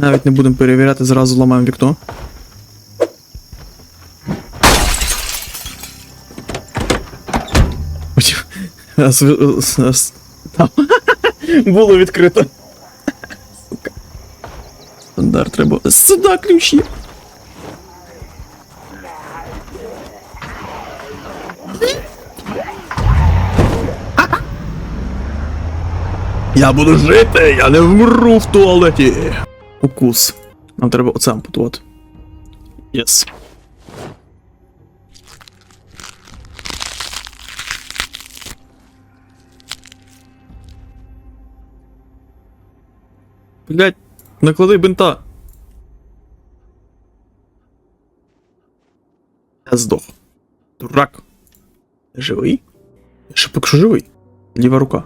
Навіть не будемо перевіряти, зразу ламаємо вікно. Там. Було відкрито. Сука. Стандарт треба. Сюди ключі. Я буду жити, я не вмру в туалеті. Укус. Нам треба оце ампутувати. Єс. Блять, наклади бинта. Я здох. Дурак. Ти живий? Я ще поки живий. Ліва рука.